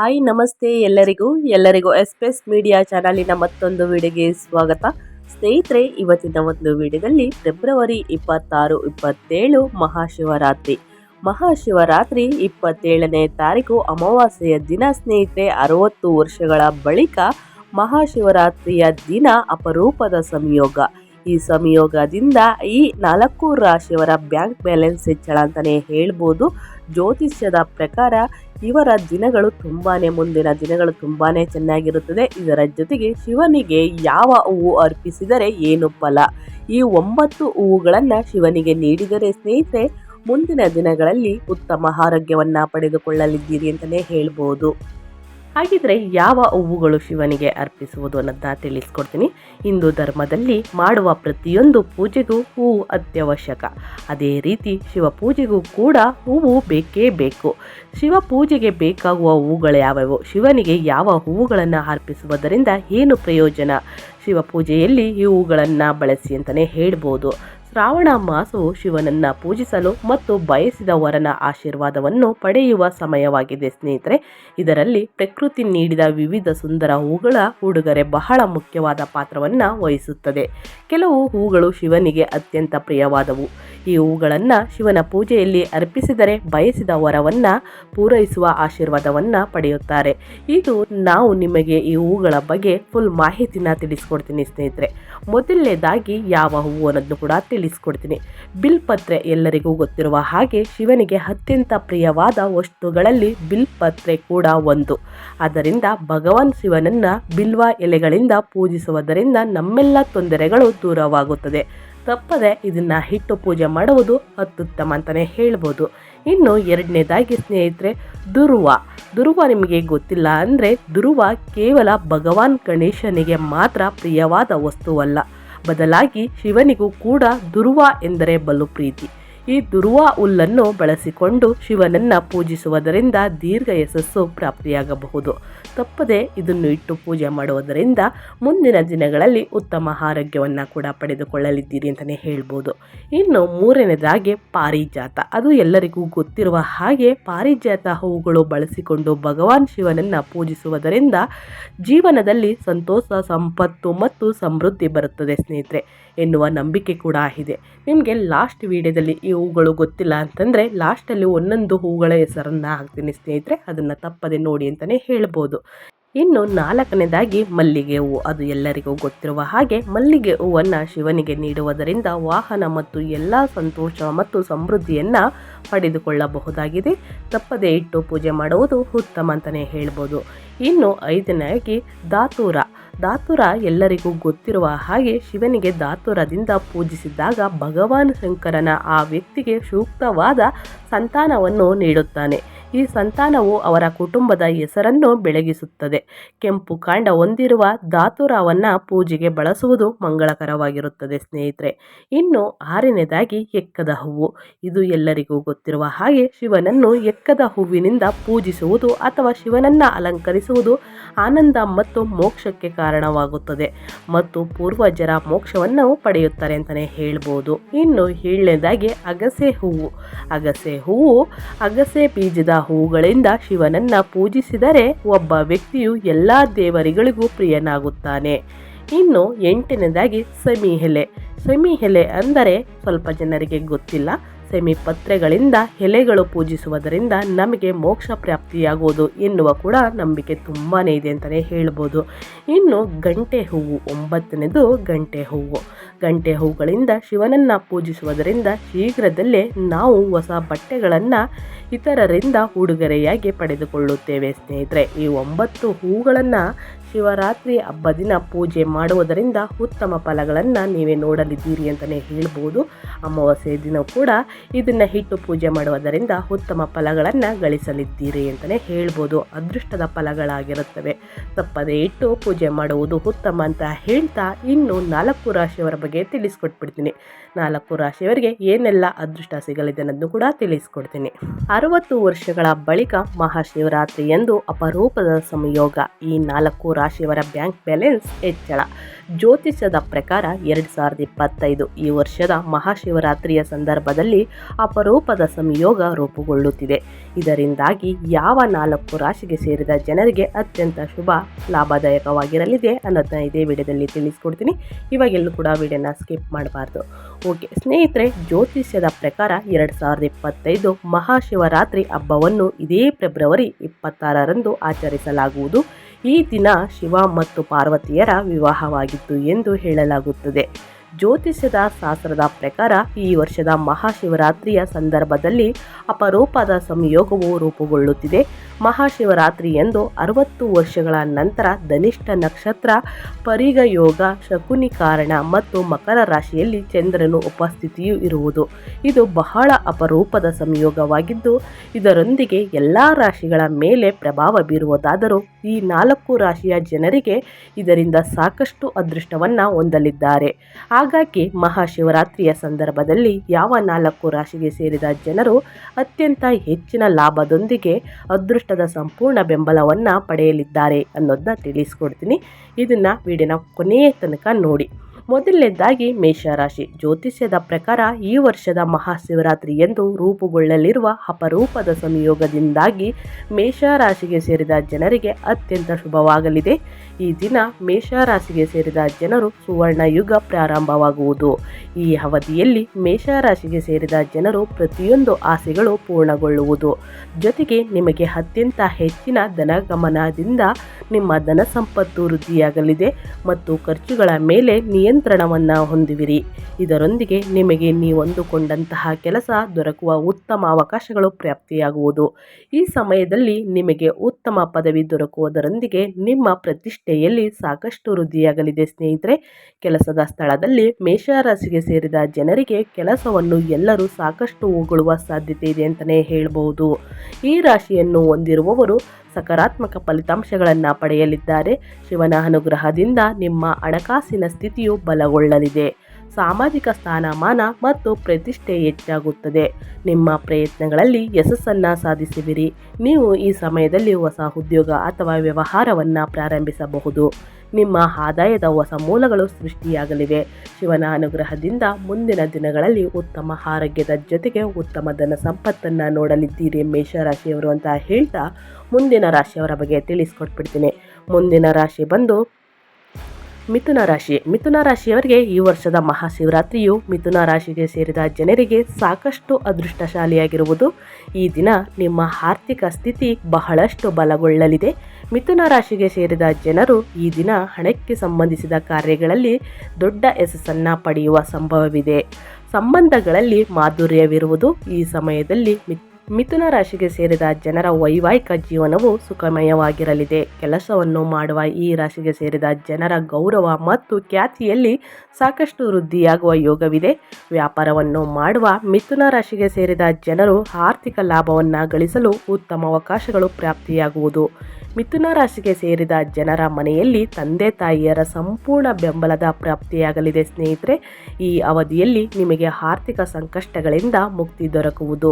Hi, ನಮಸ್ತೆ ಎಲ್ಲರಿಗೂ. ಎಲ್ಲರಿಗೂ ಎಸ್ಪೆಸ್ ಮೀಡಿಯಾ ಚಾನಲಿನ ಮತ್ತೊಂದು ವಿಡಿಯೋಗೆ ಸ್ವಾಗತ. ಸ್ನೇಹಿತರೆ, ಇವತ್ತಿನ ಒಂದು ವಿಡಿಯೋದಲ್ಲಿ ಫೆಬ್ರವರಿ ಇಪ್ಪತ್ತಾರು, ಇಪ್ಪತ್ತೇಳು ಮಹಾಶಿವರಾತ್ರಿ. ಮಹಾಶಿವರಾತ್ರಿ ಇಪ್ಪತ್ತೇಳನೇ ತಾರೀಕು ಅಮಾವಾಸ್ಯೆಯ ದಿನ. ಸ್ನೇಹಿತರೆ, ಅರವತ್ತು ವರ್ಷಗಳ ಬಳಿಕ ಮಹಾಶಿವರಾತ್ರಿಯ ದಿನ ಅಪರೂಪದ ಸಂಯೋಗ. ಈ ಸಂಯೋಗದಿಂದ ಈ ನಾಲ್ಕು ರಾಶಿಯವರ ಬ್ಯಾಂಕ್ ಬ್ಯಾಲೆನ್ಸ್ ಹೆಚ್ಚಳ ಅಂತಲೇ ಹೇಳ್ಬೋದು. ಜ್ಯೋತಿಷ್ಯದ ಪ್ರಕಾರ ಇವರ ದಿನಗಳು ತುಂಬಾ ಮುಂದಿನ ದಿನಗಳು ತುಂಬಾ ಚೆನ್ನಾಗಿರುತ್ತದೆ. ಇದರ ಜೊತೆಗೆ ಶಿವನಿಗೆ ಯಾವ ಹೂವು ಅರ್ಪಿಸಿದರೆ ಏನು ಫಲ? ಈ ಒಂಬತ್ತು ಹೂವುಗಳನ್ನು ಶಿವನಿಗೆ ನೀಡಿದರೆ ಸ್ನೇಹಿತರೆ, ಮುಂದಿನ ದಿನಗಳಲ್ಲಿ ಉತ್ತಮ ಆರೋಗ್ಯವನ್ನು ಪಡೆದುಕೊಳ್ಳಲಿದ್ದೀರಿ ಅಂತಲೇ ಹೇಳ್ಬೋದು. ಹಾಗಿದ್ರೆ ಯಾವ ಹೂವುಗಳು ಶಿವನಿಗೆ ಅರ್ಪಿಸುವುದು ಅನ್ನೋದನ್ನ ತಿಳಿಸ್ಕೊಡ್ತೀನಿ. ಹಿಂದೂ ಧರ್ಮದಲ್ಲಿ ಮಾಡುವ ಪ್ರತಿಯೊಂದು ಪೂಜೆಗೂ ಹೂವು ಅತ್ಯವಶ್ಯಕ. ಅದೇ ರೀತಿ ಶಿವ ಪೂಜೆಗೂ ಕೂಡ ಹೂವು ಬೇಕೇ ಬೇಕು. ಶಿವ ಪೂಜೆಗೆ ಬೇಕಾಗುವ ಹೂವುಗಳು ಯಾವ್ಯಾವು? ಶಿವನಿಗೆ ಯಾವ ಹೂವುಗಳನ್ನು ಅರ್ಪಿಸುವುದರಿಂದ ಏನು ಪ್ರಯೋಜನ? ಶಿವ ಪೂಜೆಯಲ್ಲಿ ಈ ಹೂವುಗಳನ್ನು ಬಳಸಿ ಅಂತಲೇ ಹೇಳ್ಬೋದು. ಶ್ರಾವಣ ಮಾಸವು ಶಿವನನ್ನ ಪೂಜಿಸಲು ಮತ್ತು ಬಯಸಿದ ವರನ ಆಶೀರ್ವಾದವನ್ನು ಪಡೆಯುವ ಸಮಯವಾಗಿದೆ, ಸ್ನೇಹಿತರೆ. ಇದರಲ್ಲಿ ಪ್ರಕೃತಿ ನೀಡಿದ ವಿವಿಧ ಸುಂದರ ಹೂಗಳ ಉಡುಗೊರೆ ಬಹಳ ಮುಖ್ಯವಾದ ಪಾತ್ರವನ್ನು ವಹಿಸುತ್ತದೆ. ಕೆಲವು ಹೂಗಳು ಶಿವನಿಗೆ ಅತ್ಯಂತ ಪ್ರಿಯವಾದವು. ಈ ಹೂಗಳನ್ನು ಶಿವನ ಪೂಜೆಯಲ್ಲಿ ಅರ್ಪಿಸಿದರೆ ಬಯಸಿದ ವರವನ್ನು ಪೂರೈಸುವ ಆಶೀರ್ವಾದವನ್ನು ಪಡೆಯುತ್ತಾರೆ. ಇದು ನಾವು ನಿಮಗೆ ಈ ಹೂಗಳ ಬಗ್ಗೆ ಫುಲ್ ಮಾಹಿತಿನ ತಿಳಿಸ್ಕೊಡ್ತೀನಿ ಸ್ನೇಹಿತರೆ. ಮೊದಲನೇದಾಗಿ ಯಾವ ಹೂವು ಅನ್ನೋದನ್ನು ಕೂಡ ತಿಳಿಸ್ಕೊಡ್ತೀನಿ. ಬಿಲ್ಪತ್ರೆ ಎಲ್ಲರಿಗೂ ಗೊತ್ತಿರುವ ಹಾಗೆ ಶಿವನಿಗೆ ಅತ್ಯಂತ ಪ್ರಿಯವಾದ ವಸ್ತುಗಳಲ್ಲಿ ಬಿಲ್ಪತ್ರೆ ಕೂಡ ಒಂದು. ಆದ್ದರಿಂದ ಭಗವಾನ್ ಶಿವನನ್ನ ಬಿಲ್ವ ಎಲೆಗಳಿಂದ ಪೂಜಿಸುವುದರಿಂದ ನಮ್ಮೆಲ್ಲ ತೊಂದರೆಗಳು ದೂರವಾಗುತ್ತದೆ. ತಪ್ಪದೆ ಇದನ್ನ ಹಿಟ್ಟು ಪೂಜೆ ಮಾಡುವುದು ಅತ್ಯುತ್ತಮ ಅಂತಲೇ ಹೇಳ್ಬೋದು. ಇನ್ನು ಎರಡನೇದಾಗಿ ಸ್ನೇಹಿತರೆ, ದುರ್ವ. ದುರ್ವ ನಿಮಗೆ ಗೊತ್ತಿಲ್ಲ ಅಂದರೆ ದುರ್ವ ಕೇವಲ ಭಗವಾನ್ ಗಣೇಶನಿಗೆ ಮಾತ್ರ ಪ್ರಿಯವಾದ ವಸ್ತುವಲ್ಲ. ಬದಲಾಗಿ ಶಿವನಿಗೂ ಕೂಡ ದುರ್ವ ಎಂದರೆ ಬಲು ಪ್ರೀತಿ. ಈ ದುರ್ವಾ ಹುಲ್ಲನ್ನು ಬಳಸಿಕೊಂಡು ಶಿವನನ್ನ ಪೂಜಿಸುವುದರಿಂದ ದೀರ್ಘ ಯಶಸ್ಸು ಪ್ರಾಪ್ತಿಯಾಗಬಹುದು. ತಪ್ಪದೆ ಇದನ್ನು ಇಟ್ಟು ಪೂಜೆ ಮಾಡುವುದರಿಂದ ಮುಂದಿನ ದಿನಗಳಲ್ಲಿ ಉತ್ತಮ ಆರೋಗ್ಯವನ್ನು ಕೂಡ ಪಡೆದುಕೊಳ್ಳಲಿದ್ದೀರಿ ಅಂತಲೇ ಹೇಳ್ಬೋದು. ಇನ್ನು ಮೂರನೇದಾಗಿ ಪಾರಿಜಾತ. ಅದು ಎಲ್ಲರಿಗೂ ಗೊತ್ತಿರುವ ಹಾಗೆ ಪಾರಿಜಾತ ಹೂವುಗಳು ಬಳಸಿಕೊಂಡು ಭಗವಾನ್ ಶಿವನನ್ನು ಪೂಜಿಸುವುದರಿಂದ ಜೀವನದಲ್ಲಿ ಸಂತೋಷ, ಸಂಪತ್ತು ಮತ್ತು ಸಮೃದ್ಧಿ ಬರುತ್ತದೆ ಸ್ನೇಹಿತರೆ. ಎನ್ನುವ ನಂಬಿಕೆ ಕೂಡ ಇದೆ ನಿಮಗೆ ಲಾಸ್ಟ್ ವಿಡಿಯೋದಲ್ಲಿ ಈ ಹೂಗಳು ಗೊತ್ತಿಲ್ಲ ಅಂತಂದರೆ ಲಾಸ್ಟಲ್ಲಿ ಒಂದೊಂದು ಹೂಗಳ ಹೆಸರನ್ನು ಹಾಕ್ತೀನಿ ಸ್ನೇಹಿತರೆ, ಅದನ್ನು ತಪ್ಪದೆ ನೋಡಿ ಅಂತಲೇ ಹೇಳ್ಬೋದು. ಇನ್ನು ನಾಲ್ಕನೇದಾಗಿ ಮಲ್ಲಿಗೆ ಹೂವು ಅದು ಎಲ್ಲರಿಗೂ ಗೊತ್ತಿರುವ ಹಾಗೆ ಮಲ್ಲಿಗೆ ಹೂವನ್ನು ಶಿವನಿಗೆ ನೀಡುವುದರಿಂದ ವಾಹನ ಮತ್ತು ಎಲ್ಲ ಸಂತೋಷ ಮತ್ತು ಸಮೃದ್ಧಿಯನ್ನು ಪಡೆದುಕೊಳ್ಳಬಹುದಾಗಿದೆ. ತಪ್ಪದೆ ಇಟ್ಟು ಪೂಜೆ ಮಾಡುವುದು ಉತ್ತಮ ಅಂತಲೇ ಹೇಳ್ಬೋದು. ಇನ್ನು ಐದನೇದಾಗಿ ದಾತೂರ ದಾತುರ ಎಲ್ಲರಿಗೂ ಗೊತ್ತಿರುವ ಹಾಗೆ ಶಿವನಿಗೆ ದಾತುರದಿಂದ ಪೂಜಿಸಿದಾಗ ಭಗವಾನ್ ಶಂಕರನ ಆ ವ್ಯಕ್ತಿಗೆ ಸೂಕ್ತವಾದ ಸಂತಾನವನ್ನು ನೀಡುತ್ತಾನೆ. ಈ ಸಂತಾನವು ಅವರ ಕುಟುಂಬದ ಹೆಸರನ್ನು ಬೆಳಗಿಸುತ್ತದೆ. ಕೆಂಪು ಕಾಂಡ ಹೊಂದಿರುವ ಧಾತುರಾವನ್ನು ಪೂಜೆಗೆ ಬಳಸುವುದು ಮಂಗಳಕರವಾಗಿರುತ್ತದೆ ಸ್ನೇಹಿತರೆ. ಇನ್ನು ಆರನೇದಾಗಿ ಎಕ್ಕದ ಹೂವು. ಇದು ಎಲ್ಲರಿಗೂ ಗೊತ್ತಿರುವ ಹಾಗೆ ಶಿವನನ್ನು ಎಕ್ಕದ ಹೂವಿನಿಂದ ಪೂಜಿಸುವುದು ಅಥವಾ ಶಿವನನ್ನು ಅಲಂಕರಿಸುವುದು ಆನಂದ ಮತ್ತು ಮೋಕ್ಷಕ್ಕೆ ಕಾರಣವಾಗುತ್ತದೆ. ಮತ್ತು ಪೂರ್ವಜರ ಮೋಕ್ಷವನ್ನು ಪಡೆಯುತ್ತಾರೆ ಅಂತಲೇ ಹೇಳ್ಬೋದು. ಇನ್ನು ಏಳನೇದಾಗಿ ಅಗಸೆ ಹೂವು. ಅಗಸೆ ಹೂವು ಅಗಸೆ ಬೀಜದ ಹೂಗಳಿಂದ ಶಿವನನ್ನ ಪೂಜಿಸಿದರೆ ಒಬ್ಬ ವ್ಯಕ್ತಿಯು ಎಲ್ಲ ದೇವರಿಗಳಿಗೂ ಪ್ರಿಯನಾಗುತ್ತಾನೆ. ಇನ್ನು ಎಂಟನೇದಾಗಿ ಸಮಿ ಎಲೆ ಅಂದರೆ ಸ್ವಲ್ಪ ಜನರಿಗೆ ಗೊತ್ತಿಲ್ಲ. ಸೆಮಿ ಪತ್ರೆಗಳಿಂದ ಎಲೆಗಳು ಪೂಜಿಸುವುದರಿಂದ ನಮಗೆ ಮೋಕ್ಷ ಪ್ರಾಪ್ತಿಯಾಗುವುದು ಎನ್ನುವ ಕೂಡ ನಂಬಿಕೆ ತುಂಬಾ ಇದೆ ಅಂತಲೇ ಹೇಳ್ಬೋದು. ಇನ್ನು ಗಂಟೆ ಹೂವು, ಒಂಬತ್ತನೇದು ಗಂಟೆ ಹೂವು. ಗಂಟೆ ಹೂವುಗಳಿಂದ ಶಿವನನ್ನು ಪೂಜಿಸುವುದರಿಂದ ಶೀಘ್ರದಲ್ಲೇ ನಾವು ಹೊಸ ಬಟ್ಟೆಗಳನ್ನು ಇತರರಿಂದ ಉಡುಗೊರೆಯಾಗಿ ಪಡೆದುಕೊಳ್ಳುತ್ತೇವೆ ಸ್ನೇಹಿತರೆ. ಈ ಒಂಬತ್ತು ಹೂಗಳನ್ನು ಶಿವರಾತ್ರಿ ಹಬ್ಬ ದಿನ ಪೂಜೆ ಮಾಡುವುದರಿಂದ ಉತ್ತಮ ಫಲಗಳನ್ನು ನೀವೇ ನೋಡಲಿದ್ದೀರಿ ಅಂತಲೇ ಹೇಳ್ಬೋದು. ಅಮಾವಾಸ್ಯೆ ದಿನ ಕೂಡ ಇದನ್ನು ಹಿಟ್ಟು ಪೂಜೆ ಮಾಡುವುದರಿಂದ ಉತ್ತಮ ಫಲಗಳನ್ನು ಗಳಿಸಲಿದ್ದೀರಿ ಅಂತಲೇ ಹೇಳ್ಬೋದು. ಅದೃಷ್ಟದ ಫಲಗಳಾಗಿರುತ್ತವೆ. ತಪ್ಪದೇ ಇಟ್ಟು ಪೂಜೆ ಮಾಡುವುದು ಉತ್ತಮ ಅಂತ ಹೇಳ್ತಾ ಇನ್ನು ನಾಲ್ಕು ರಾಶಿಯವರ ಬಗ್ಗೆ ತಿಳಿಸ್ಕೊಟ್ಬಿಡ್ತೀನಿ. ನಾಲ್ಕು ರಾಶಿಯವರಿಗೆ ಏನೆಲ್ಲ ಅದೃಷ್ಟ ಸಿಗಲಿದೆ ಅನ್ನೋದನ್ನು ಕೂಡ ತಿಳಿಸ್ಕೊಡ್ತೀನಿ. ಅರವತ್ತು ವರ್ಷಗಳ ಬಳಿಕ ಮಹಾಶಿವರಾತ್ರಿ ಎಂದು ಅಪರೂಪದ ಸಂಯೋಗ ಈ ನಾಲ್ಕು ರಾಶಿಯವರ ಬ್ಯಾಂಕ್ ಬ್ಯಾಲೆನ್ಸ್ ಹೆಚ್ಚಳ. ಜ್ಯೋತಿಷ್ಯದ ಪ್ರಕಾರ ಎರಡು ಸಾವಿರದ ಇಪ್ಪತ್ತೈದು ಈ ವರ್ಷದ ಮಹಾಶಿವರಾತ್ರಿಯ ಸಂದರ್ಭದಲ್ಲಿ ಅಪರೂಪದ ಸಂಯೋಗ ರೂಪುಗೊಳ್ಳುತ್ತಿದೆ. ಇದರಿಂದಾಗಿ ಯಾವ ನಾಲ್ಕು ರಾಶಿಗೆ ಸೇರಿದ ಜನರಿಗೆ ಅತ್ಯಂತ ಶುಭ ಲಾಭದಾಯಕವಾಗಿರಲಿದೆ ಅನ್ನೋದನ್ನ ಇದೇ ವಿಡಿಯೋದಲ್ಲಿ ತಿಳಿಸ್ಕೊಡ್ತೀನಿ. ಇವಾಗೆಲ್ಲೂ ಕೂಡ ವಿಡಿಯೋನ ಸ್ಕಿಪ್ ಮಾಡಬಾರ್ದು. ಓಕೆ, ಸ್ನೇಹಿತರೆ, ಜ್ಯೋತಿಷ್ಯದ ಪ್ರಕಾರ ಎರಡು ಸಾವಿರದ ಇಪ್ಪತ್ತೈದು ಮಹಾಶಿವರಾತ್ರಿ ಹಬ್ಬವನ್ನು ಇದೇ ಫೆಬ್ರವರಿ ಇಪ್ಪತ್ತಾರರಂದು ಆಚರಿಸಲಾಗುವುದು. ಈ ದಿನ ಶಿವ ಮತ್ತು ಪಾರ್ವತಿಯರ ವಿವಾಹವಾಗಿತ್ತು ಎಂದು ಹೇಳಲಾಗುತ್ತದೆ. ಜ್ಯೋತಿಷ್ಯದ ಶಾಸ್ತ್ರದ ಪ್ರಕಾರ ಈ ವರ್ಷದ ಮಹಾಶಿವರಾತ್ರಿಯ ಸಂದರ್ಭದಲ್ಲಿ ಅಪರೂಪದ ಸಂಯೋಗವು ರೂಪುಗೊಳ್ಳುತ್ತಿದೆ. ಮಹಾಶಿವರಾತ್ರಿ ಎಂದು ಅರವತ್ತು ವರ್ಷಗಳ ನಂತರ ಧನಿಷ್ಠ ನಕ್ಷತ್ರ ಪರಿಗ ಯೋಗ ಶಕುನಿ ಕಾರಣ ಮತ್ತು ಮಕರ ರಾಶಿಯಲ್ಲಿ ಚಂದ್ರನು ಉಪಸ್ಥಿತಿಯು ಇರುವುದು. ಇದು ಬಹಳ ಅಪರೂಪದ ಸಂಯೋಗವಾಗಿದ್ದು, ಇದರೊಂದಿಗೆ ಎಲ್ಲ ರಾಶಿಗಳ ಮೇಲೆ ಪ್ರಭಾವ ಬೀರುವುದಾದರೂ ಈ ನಾಲ್ಕು ರಾಶಿಯ ಜನರಿಗೆ ಇದರಿಂದ ಸಾಕಷ್ಟು ಅದೃಷ್ಟವನ್ನು ಹೊಂದಲಿದ್ದಾರೆ. ಹಾಗಾಗಿ ಮಹಾಶಿವರಾತ್ರಿಯ ಸಂದರ್ಭದಲ್ಲಿ ಯಾವ ನಾಲ್ಕು ರಾಶಿಗೆ ಸೇರಿದ ಜನರು ಅತ್ಯಂತ ಹೆಚ್ಚಿನ ಲಾಭದೊಂದಿಗೆ ಅದೃಷ್ಟದ ಸಂಪೂರ್ಣ ಬೆಂಬಲವನ್ನು ಪಡೆಯಲಿದ್ದಾರೆ ಅನ್ನೋದನ್ನ ತಿಳಿಸ್ಕೊಡ್ತೀನಿ. ಇದನ್ನು ವಿಡಿಯೋನ ಕೊನೆಯ ತನಕ ನೋಡಿ. ಮೊದಲನೇದಾಗಿ ಮೇಷರಾಶಿ. ಜ್ಯೋತಿಷ್ಯದ ಪ್ರಕಾರ ಈ ವರ್ಷದ ಮಹಾಶಿವರಾತ್ರಿ ಎಂದು ರೂಪುಗೊಳ್ಳಲಿರುವ ಅಪರೂಪದ ಸಂಯೋಗದಿಂದಾಗಿ ಮೇಷರಾಶಿಗೆ ಸೇರಿದ ಜನರಿಗೆ ಅತ್ಯಂತ ಶುಭವಾಗಲಿದೆ. ಈ ದಿನ ಮೇಷರಾಶಿಗೆ ಸೇರಿದ ಜನರು ಸುವರ್ಣ ಯುಗ ಪ್ರಾರಂಭವಾಗುವುದು. ಈ ಅವಧಿಯಲ್ಲಿ ಮೇಷರಾಶಿಗೆ ಸೇರಿದ ಜನರು ಪ್ರತಿಯೊಂದು ಆಸೆಗಳು ಪೂರ್ಣಗೊಳ್ಳುವುದು. ಜೊತೆಗೆ ನಿಮಗೆ ಅತ್ಯಂತ ಹೆಚ್ಚಿನ ಧನಗಮನದಿಂದ ನಿಮ್ಮ ಧನ ಸಂಪತ್ತು ವೃದ್ಧಿಯಾಗಲಿದೆ ಮತ್ತು ಖರ್ಚುಗಳ ಮೇಲೆ ನಿಯಂತ್ರಣವನ್ನು ಹೊಂದುವಿರಿ. ಇದರೊಂದಿಗೆ ನಿಮಗೆ ನೀವೊಂದುಕೊಂಡಂತಹ ಕೆಲಸ ದೊರಕುವ ಉತ್ತಮ ಅವಕಾಶಗಳು ಪ್ರಾಪ್ತಿಯಾಗುವುದು. ಈ ಸಮಯದಲ್ಲಿ ನಿಮಗೆ ಉತ್ತಮ ಪದವಿ ದೊರಕುವುದರೊಂದಿಗೆ ನಿಮ್ಮ ಪ್ರತಿಷ್ಠೆಯಲ್ಲಿ ಸಾಕಷ್ಟು ವೃದ್ಧಿಯಾಗಲಿದೆ ಸ್ನೇಹಿತರೆ. ಕೆಲಸದ ಸ್ಥಳದಲ್ಲಿ ಮೇಷರಾಶಿಗೆ ಸೇರಿದ ಜನರಿಗೆ ಕೆಲಸವನ್ನು ಎಲ್ಲರೂ ಸಾಕಷ್ಟು ಉಗುಳುವ ಸಾಧ್ಯತೆ ಇದೆ ಅಂತಲೇ ಹೇಳಬಹುದು ಈ ರಾಶಿಯನ್ನು ಹೊಂದಿರುವವರು ಸಕಾರಾತ್ಮಕ ಫಲಿತಾಂಶಗಳನ್ನು ಪಡೆಯಲಿದ್ದಾರೆ. ಶಿವನ ಅನುಗ್ರಹದಿಂದ ನಿಮ್ಮ ಹಣಕಾಸಿನ ಸ್ಥಿತಿಯು ಬಲಗೊಳ್ಳಲಿದೆ. ಸಾಮಾಜಿಕ ಸ್ಥಾನಮಾನ ಮತ್ತು ಪ್ರತಿಷ್ಠೆ ಹೆಚ್ಚಾಗುತ್ತದೆ. ನಿಮ್ಮ ಪ್ರಯತ್ನಗಳಲ್ಲಿ ಯಶಸ್ಸನ್ನು ಸಾಧಿಸುವಿರಿ ನೀವು ಈ ಸಮಯದಲ್ಲಿ ಹೊಸ ಉದ್ಯೋಗ ಅಥವಾ ವ್ಯವಹಾರವನ್ನು ಪ್ರಾರಂಭಿಸಬಹುದು. ನಿಮ್ಮ ಆದಾಯದ ಹೊಸ ಮೂಲಗಳು ಸೃಷ್ಟಿಯಾಗಲಿವೆ. ಶಿವನ ಅನುಗ್ರಹದಿಂದ ಮುಂದಿನ ದಿನಗಳಲ್ಲಿ ಉತ್ತಮ ಆರೋಗ್ಯದ ಜೊತೆಗೆ ಉತ್ತಮ ಧನ ಸಂಪತ್ತನ್ನು ನೋಡಲಿದ್ದೀರಿ ಮೇಷರಾಶಿಯವರು ಅಂತ ಹೇಳ್ತಾ ಮುಂದಿನ ರಾಶಿಯವರ ಬಗ್ಗೆ ತಿಳಿಸ್ಕೊಟ್ಬಿಡ್ತೀನಿ. ಮುಂದಿನ ರಾಶಿ ಬಂದು ಮಿಥುನ ರಾಶಿ. ಮಿಥುನ ರಾಶಿಯವರಿಗೆ ಈ ವರ್ಷದ ಮಹಾಶಿವರಾತ್ರಿಯು ಮಿಥುನ ರಾಶಿಗೆ ಸೇರಿದ ಜನರಿಗೆ ಸಾಕಷ್ಟು ಅದೃಷ್ಟಶಾಲಿಯಾಗಿರುವುದು. ಈ ದಿನ ನಿಮ್ಮ ಆರ್ಥಿಕ ಸ್ಥಿತಿ ಬಹಳಷ್ಟು ಬಲಗೊಳ್ಳಲಿದೆ. ಮಿಥುನ ರಾಶಿಗೆ ಸೇರಿದ ಜನರು ಈ ದಿನ ಹಣಕ್ಕೆ ಸಂಬಂಧಿಸಿದ ಕಾರ್ಯಗಳಲ್ಲಿ ದೊಡ್ಡ ಯಶಸ್ಸನ್ನು ಪಡೆಯುವ ಸಂಭವವಿದೆ. ಸಂಬಂಧಗಳಲ್ಲಿ ಮಾಧುರ್ಯವಿರುವುದು ಈ ಸಮಯದಲ್ಲಿ ಮಿಥುನ ರಾಶಿಗೆ ಸೇರಿದ ಜನರ ವೈವಾಹಿಕ ಜೀವನವು ಸುಖಮಯವಾಗಿರಲಿದೆ. ಕೆಲಸವನ್ನು ಮಾಡುವ ಈ ರಾಶಿಗೆ ಸೇರಿದ ಜನರ ಗೌರವ ಮತ್ತು ಖ್ಯಾತಿಯಲ್ಲಿ ಸಾಕಷ್ಟು ವೃದ್ಧಿಯಾಗುವ ಯೋಗವಿದೆ. ವ್ಯಾಪಾರವನ್ನು ಮಾಡುವ ಮಿಥುನ ರಾಶಿಗೆ ಸೇರಿದ ಜನರು ಆರ್ಥಿಕ ಲಾಭವನ್ನು ಗಳಿಸಲು ಉತ್ತಮ ಅವಕಾಶಗಳು ಪ್ರಾಪ್ತಿಯಾಗುವುದು. ಮಿಥುನ ರಾಶಿಗೆ ಸೇರಿದ ಜನರ ಮನೆಯಲ್ಲಿ ತಂದೆ ತಾಯಿಯರ ಸಂಪೂರ್ಣ ಬೆಂಬಲದ ಪ್ರಾಪ್ತಿಯಾಗಲಿದೆ ಸ್ನೇಹಿತರೆ, ಈ ಅವಧಿಯಲ್ಲಿ ನಿಮಗೆ ಆರ್ಥಿಕ ಸಂಕಷ್ಟಗಳಿಂದ ಮುಕ್ತಿ ದೊರಕುವುದು.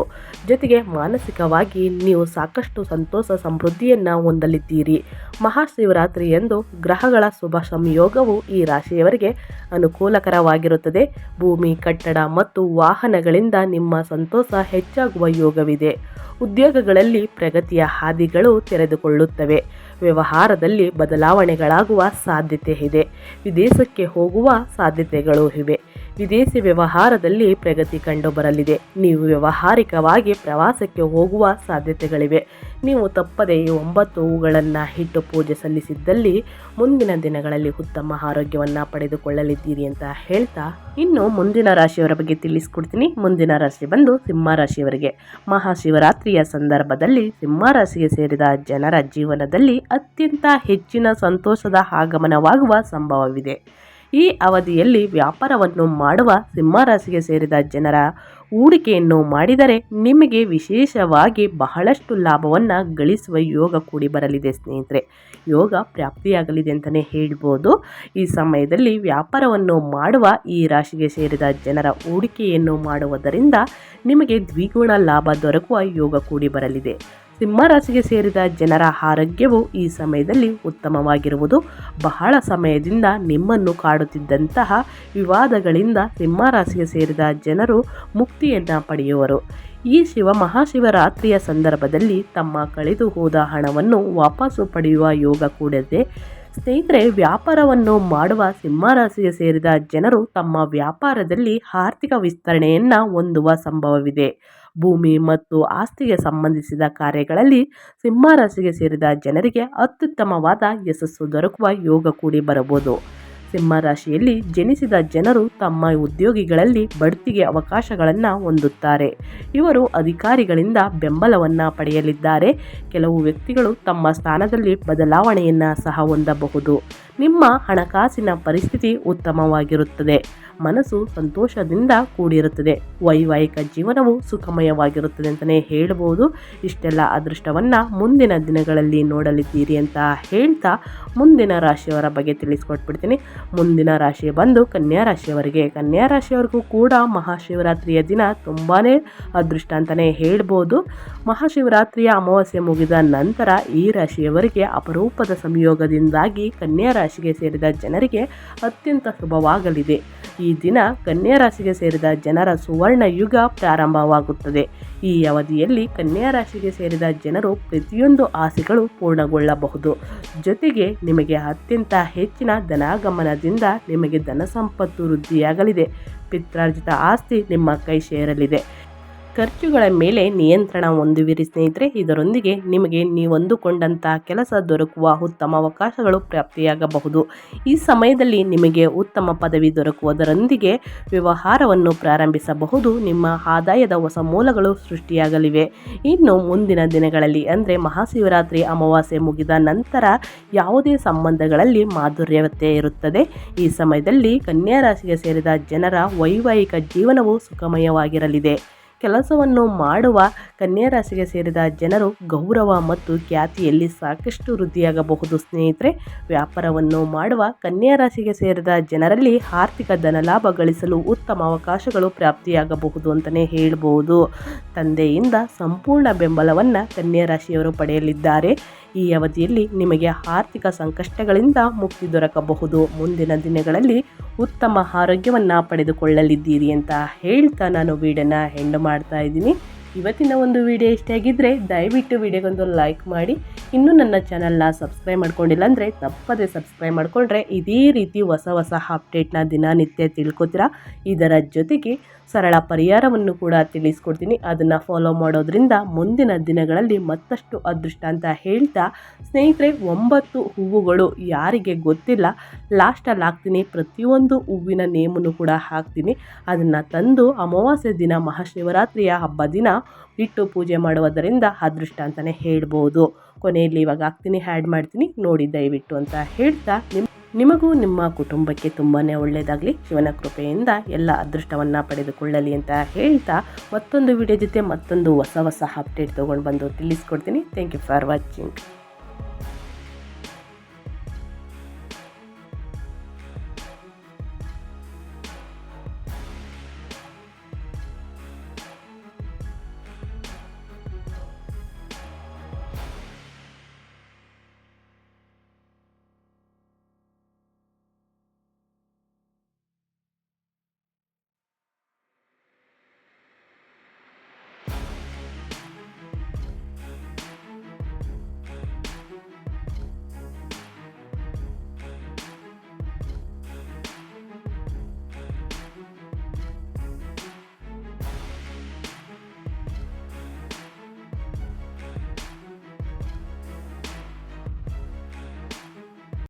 ಜೊತೆಗೆ ಮಾನಸಿಕವಾಗಿ ನೀವು ಸಾಕಷ್ಟು ಸಂತೋಷ ಸಮೃದ್ಧಿಯನ್ನು ಹೊಂದಲಿದ್ದೀರಿ. ಮಹಾಶಿವರಾತ್ರಿ ಎಂದು ಗ್ರಹಗಳ ಶುಭ ಸಂಯೋಗವು ಈ ರಾಶಿಯವರಿಗೆ ಅನುಕೂಲಕರವಾಗಿರುತ್ತದೆ. ಭೂಮಿ, ಕಟ್ಟಡ ಮತ್ತು ವಾಹನಗಳಿಂದ ನಿಮ್ಮ ಸಂತೋಷ ಹೆಚ್ಚಾಗುವ ಯೋಗವಿದೆ. ಉದ್ಯೋಗಗಳಲ್ಲಿ ಪ್ರಗತಿಯ ಹಾದಿಗಳು ತೆರೆದುಕೊಳ್ಳುತ್ತವೆ. ವ್ಯವಹಾರದಲ್ಲಿ ಬದಲಾವಣೆಗಳಾಗುವ ಸಾಧ್ಯತೆ ಇದೆ. ವಿದೇಶಕ್ಕೆ ಹೋಗುವ ಸಾಧ್ಯತೆಗಳು ಇವೆ. ವಿದೇಶಿ ವ್ಯವಹಾರದಲ್ಲಿ ಪ್ರಗತಿ ಕಂಡುಬರಲಿದೆ. ನೀವು ವ್ಯವಹಾರಿಕವಾಗಿ ಪ್ರವಾಸಕ್ಕೆ ಹೋಗುವ ಸಾಧ್ಯತೆಗಳಿವೆ. ನೀವು ತಪ್ಪದೆ ಈ ಒಂಬತ್ತು ಹೂಗಳನ್ನು ಇಟ್ಟು ಪೂಜೆ ಸಲ್ಲಿಸಿದ್ದಲ್ಲಿ ಮುಂದಿನ ದಿನಗಳಲ್ಲಿ ಉತ್ತಮ ಆರೋಗ್ಯವನ್ನು ಪಡೆದುಕೊಳ್ಳಲಿದ್ದೀರಿ ಅಂತ ಹೇಳ್ತಾ ಇನ್ನು ಮುಂದಿನ ರಾಶಿಯವರ ಬಗ್ಗೆ ತಿಳಿಸ್ಕೊಡ್ತೀನಿ. ಮುಂದಿನ ರಾಶಿ ಬಂದು ಸಿಂಹ ರಾಶಿಯವರಿಗೆ. ಮಹಾಶಿವರಾತ್ರಿಯ ಸಂದರ್ಭದಲ್ಲಿ ಸಿಂಹ ರಾಶಿಗೆ ಸೇರಿದ ಜನರ ಜೀವನದಲ್ಲಿ ಅತ್ಯಂತ ಹೆಚ್ಚಿನ ಸಂತೋಷದ ಆಗಮನವಾಗುವ ಸಂಭವವಿದೆ. ಈ ಅವಧಿಯಲ್ಲಿ ವ್ಯಾಪಾರವನ್ನು ಮಾಡುವ ಸಿಂಹರಾಶಿಗೆ ಸೇರಿದ ಜನರ ಹೂಡಿಕೆಯನ್ನು ಮಾಡಿದರೆ ನಿಮಗೆ ವಿಶೇಷವಾಗಿ ಬಹಳಷ್ಟು ಲಾಭವನ್ನು ಗಳಿಸುವ ಯೋಗ ಕೂಡಿ ಬರಲಿದೆ ಸ್ನೇಹಿತರೆ. ಯೋಗ ಪ್ರಾಪ್ತಿಯಾಗಲಿದೆ ಅಂತಲೇ ಹೇಳ್ಬೋದು. ಈ ಸಮಯದಲ್ಲಿ ವ್ಯಾಪಾರವನ್ನು ಮಾಡುವ ಈ ರಾಶಿಗೆ ಸೇರಿದ ಜನರ ಹೂಡಿಕೆಯನ್ನು ಮಾಡುವುದರಿಂದ ನಿಮಗೆ ದ್ವಿಗುಣ ಲಾಭ ದೊರಕುವ ಯೋಗ ಕೂಡಿ ಬರಲಿದೆ. ಸಿಂಹರಾಶಿಗೆ ಸೇರಿದ ಜನರ ಆರೋಗ್ಯವು ಈ ಸಮಯದಲ್ಲಿ ಉತ್ತಮವಾಗಿರುವುದು. ಬಹಳ ಸಮಯದಿಂದ ನಿಮ್ಮನ್ನು ಕಾಡುತ್ತಿದ್ದಂತಹ ವಿವಾದಗಳಿಂದ ಸಿಂಹರಾಶಿಗೆ ಸೇರಿದ ಜನರು ಮುಕ್ತಿಯನ್ನು ಪಡೆಯುವರು. ಈ ಶಿವ ಮಹಾಶಿವರಾತ್ರಿಯ ಸಂದರ್ಭದಲ್ಲಿ ತಮ್ಮ ಕಳೆದು ಹೋದ ಹಣವನ್ನು ವಾಪಸ್ಸು ಪಡೆಯುವ ಯೋಗ ಕೂಡದೆ ಸ್ನೇಹಿತರೆ, ವ್ಯಾಪಾರವನ್ನು ಮಾಡುವ ಸಿಂಹರಾಶಿಗೆ ಸೇರಿದ ಜನರು ತಮ್ಮ ವ್ಯಾಪಾರದಲ್ಲಿ ಆರ್ಥಿಕ ವಿಸ್ತರಣೆಯನ್ನು ಹೊಂದುವ ಸಂಭವವಿದೆ. ಭೂಮಿ ಮತ್ತು ಆಸ್ತಿಗೆ ಸಂಬಂಧಿಸಿದ ಕಾರ್ಯಗಳಲ್ಲಿ ಸಿಂಹರಾಶಿಗೆ ಸೇರಿದ ಜನರಿಗೆ ಅತ್ಯುತ್ತಮವಾದ ಯಶಸ್ಸು ದೊರಕುವ ಯೋಗ ಕೂಡಿ ಬರಬಹುದು. ಸಿಂಹರಾಶಿಯಲ್ಲಿ ಜನಿಸಿದ ಜನರು ತಮ್ಮ ಉದ್ಯೋಗಿಗಳಲ್ಲಿ ಬಡ್ತಿಗೆ ಅವಕಾಶಗಳನ್ನು ಹೊಂದುತ್ತಾರೆ. ಇವರು ಅಧಿಕಾರಿಗಳಿಂದ ಬೆಂಬಲವನ್ನು ಪಡೆಯಲಿದ್ದಾರೆ. ಕೆಲವು ವ್ಯಕ್ತಿಗಳು ತಮ್ಮ ಸ್ಥಾನದಲ್ಲಿ ಬದಲಾವಣೆಯನ್ನು ಸಹ ಹೊಂದಬಹುದು. ನಿಮ್ಮ ಹಣಕಾಸಿನ ಪರಿಸ್ಥಿತಿ ಉತ್ತಮವಾಗಿರುತ್ತದೆ. ಮನಸ್ಸು ಸಂತೋಷದಿಂದ ಕೂಡಿರುತ್ತದೆ. ವೈವಾಹಿಕ ಜೀವನವು ಸುಖಮಯವಾಗಿರುತ್ತದೆ ಅಂತಲೇ ಹೇಳ್ಬೋದು ಇಷ್ಟೆಲ್ಲ ಅದೃಷ್ಟವನ್ನು ಮುಂದಿನ ದಿನಗಳಲ್ಲಿ ನೋಡಲಿದ್ದೀರಿ ಅಂತ ಹೇಳ್ತಾ ಮುಂದಿನ ರಾಶಿಯವರ ಬಗ್ಗೆ ತಿಳಿಸ್ಕೊಟ್ಬಿಡ್ತೀನಿ. ಮುಂದಿನ ರಾಶಿ ಬಂದು ಕನ್ಯಾ ರಾಶಿಯವರಿಗೆ, ಕನ್ಯಾ ರಾಶಿಯವರಿಗೂ ಕೂಡ ಮಹಾಶಿವರಾತ್ರಿಯ ದಿನ ತುಂಬಾ ಅದೃಷ್ಟ ಅಂತಲೇ ಹೇಳ್ಬೋದು. ಮಹಾಶಿವರಾತ್ರಿಯ ಅಮಾವಾಸ್ಯೆ ಮುಗಿದ ನಂತರ ಈ ರಾಶಿಯವರಿಗೆ ಅಪರೂಪದ ಸಂಯೋಗದಿಂದಾಗಿ ಕನ್ಯಾ ರಾಶಿಗೆ ಸೇರಿದ ಜನರಿಗೆ ಅತ್ಯಂತ ಶುಭವಾಗಲಿದೆ. ಈ ದಿನ ಕನ್ಯಾ ರಾಶಿಗೆ ಸೇರಿದ ಜನರ ಸುವರ್ಣ ಯುಗ ಪ್ರಾರಂಭವಾಗುತ್ತದೆ. ಈ ಅವಧಿಯಲ್ಲಿ ಕನ್ಯಾ ರಾಶಿಗೆ ಸೇರಿದ ಜನರು ಪ್ರತಿಯೊಂದು ಆಸೆಗಳು ಪೂರ್ಣಗೊಳ್ಳಬಹುದು. ಜೊತೆಗೆ ನಿಮಗೆ ಅತ್ಯಂತ ಹೆಚ್ಚಿನ ಧನಾಗಮನದಿಂದ ನಿಮಗೆ ಧನ ಸಂಪತ್ತು ವೃದ್ಧಿಯಾಗಲಿದೆ. ಪಿತ್ರಾರ್ಜಿತ ಆಸ್ತಿ ನಿಮ್ಮ ಕೈ ಸೇರಲಿದೆ. ಖರ್ಚುಗಳ ಮೇಲೆ ನಿಯಂತ್ರಣ ಹೊಂದುವಿರಿ ಸ್ನೇಹಿತರೆ. ಇದರೊಂದಿಗೆ ನಿಮಗೆ ನೀವೊಂದುಕೊಂಡಂಥ ಕೆಲಸ ದೊರಕುವ ಉತ್ತಮ ಅವಕಾಶಗಳು ಪ್ರಾಪ್ತಿಯಾಗಬಹುದು. ಈ ಸಮಯದಲ್ಲಿ ನಿಮಗೆ ಉತ್ತಮ ಪದವಿ ದೊರಕುವುದರೊಂದಿಗೆ ವ್ಯವಹಾರವನ್ನು ಪ್ರಾರಂಭಿಸಬಹುದು. ನಿಮ್ಮ ಆದಾಯದ ಹೊಸ ಮೂಲಗಳು ಸೃಷ್ಟಿಯಾಗಲಿವೆ. ಇನ್ನು ಮುಂದಿನ ದಿನಗಳಲ್ಲಿ, ಅಂದರೆ ಮಹಾಶಿವರಾತ್ರಿ ಅಮಾವಾಸ್ಯೆ ಮುಗಿದ ನಂತರ, ಯಾವುದೇ ಸಂಬಂಧಗಳಲ್ಲಿ ಮಾಧುರ್ಯವತೆ ಇರುತ್ತದೆ. ಈ ಸಮಯದಲ್ಲಿ ಕನ್ಯಾ ರಾಶಿಗೆ ಸೇರಿದ ಜನರ ವೈವಾಹಿಕ ಜೀವನವು ಸುಖಮಯವಾಗಿರಲಿದೆ. ಕೆಲಸವನ್ನು ಮಾಡುವ ಕನ್ಯಾ ರಾಶಿಗೆ ಸೇರಿದ ಜನರು ಗೌರವ ಮತ್ತು ಖ್ಯಾತಿಯಲ್ಲಿ ಸಾಕಷ್ಟು ವೃದ್ಧಿಯಾಗಬಹುದು. ಸ್ನೇಹಿತರೆ, ವ್ಯಾಪಾರವನ್ನು ಮಾಡುವ ಕನ್ಯಾ ರಾಶಿಗೆ ಸೇರಿದ ಜನರಲ್ಲಿ ಆರ್ಥಿಕ ಧನಲಾಭ ಗಳಿಸಲು ಉತ್ತಮ ಅವಕಾಶಗಳು ಪ್ರಾಪ್ತಿಯಾಗಬಹುದು ಅಂತಲೇ ಹೇಳಬಹುದು ತಂದೆಯಿಂದ ಸಂಪೂರ್ಣ ಬೆಂಬಲವನ್ನು ಕನ್ಯಾ ರಾಶಿಯವರು ಪಡೆಯಲಿದ್ದಾರೆ. ಈ ಅವಧಿಯಲ್ಲಿ ನಿಮಗೆ ಆರ್ಥಿಕ ಸಂಕಷ್ಟಗಳಿಂದ ಮುಕ್ತಿ ದೊರಕಬಹುದು. ಮುಂದಿನ ದಿನಗಳಲ್ಲಿ ಉತ್ತಮ ಆರೋಗ್ಯವನ್ನು ಪಡೆದುಕೊಳ್ಳಲಿದ್ದೀರಿ ಅಂತ ಹೇಳ್ತಾ ನಾನು ವೀಡಿಯೋನ ಹೆಂಡು ಮಾಡ್ತಾ ಇದ್ದೀನಿ. ಇವತ್ತಿನ ಒಂದು ವಿಡಿಯೋ ಇಷ್ಟ ಆಗಿದ್ದರೆ ದಯವಿಟ್ಟು ವಿಡಿಯೋಗೊಂದು ಲೈಕ್ ಮಾಡಿ. ಇನ್ನೂ ನನ್ನ ಚಾನಲ್ನ ಸಬ್ಸ್ಕ್ರೈಬ್ ಮಾಡ್ಕೊಂಡಿಲ್ಲ ಅಂದರೆ ತಪ್ಪದೆ ಸಬ್ಸ್ಕ್ರೈಬ್ ಮಾಡಿಕೊಂಡ್ರೆ ಇದೇ ರೀತಿ ಹೊಸ ಹೊಸ ಅಪ್ಡೇಟ್ನ ದಿನನಿತ್ಯ ತಿಳ್ಕೊತೀರಾ? ಇದರ ಜೊತೆಗೆ ಸರಳ ಪರಿಹಾರವನ್ನು ಕೂಡ ತಿಳಿಸ್ಕೊಡ್ತೀನಿ. ಅದನ್ನು ಫಾಲೋ ಮಾಡೋದ್ರಿಂದ ಮುಂದಿನ ದಿನಗಳಲ್ಲಿ ಮತ್ತಷ್ಟು ಅದೃಷ್ಟ ಅಂತ ಹೇಳ್ತಾ ಸ್ನೇಹಿತರೆ, ಒಂಬತ್ತು ಹೂವುಗಳು ಯಾರಿಗೆ ಗೊತ್ತಿಲ್ಲ ಲಾಸ್ಟಲ್ಲಿ ಹಾಕ್ತೀನಿ. ಪ್ರತಿಯೊಂದು ಹೂವಿನ ನೇಮನ್ನು ಕೂಡ ಹಾಕ್ತೀನಿ. ಅದನ್ನು ತಂದು ಅಮಾವಾಸ್ಯೆ ದಿನ, ಮಹಾಶಿವರಾತ್ರಿಯ ಹಬ್ಬ ದಿನ ಇಟ್ಟು ಪೂಜೆ ಮಾಡುವುದರಿಂದ ಅದೃಷ್ಟ ಅಂತಲೇ ಹೇಳ್ಬೋದು. ಕೊನೆಯಲ್ಲಿ ಇವಾಗ ಆಗ್ತೀನಿ ಹ್ಯಾಡ್ ಮಾಡ್ತೀನಿ. ನೋಡಿ, ದಯವಿಟ್ಟು ಅಂತ ಹೇಳ್ತಾ ನಿಮ್ಮ ನಿಮಗೂ ನಿಮ್ಮ ಕುಟುಂಬಕ್ಕೆ ತುಂಬಾ ಒಳ್ಳೆಯದಾಗಲಿ ಶಿವನ ಕೃಪೆಯಿಂದ ಎಲ್ಲ ಅದೃಷ್ಟವನ್ನು ಪಡೆದುಕೊಳ್ಳಲಿ ಅಂತ ಹೇಳ್ತಾ, ಮತ್ತೊಂದು ವಿಡಿಯೋ ಜೊತೆ ಮತ್ತೊಂದು ಹೊಸ ಹೊಸ ಅಪ್ಡೇಟ್ ತೊಗೊಂಡು ಬಂದು ತಿಳಿಸ್ಕೊಡ್ತೀನಿ. Thank you for watching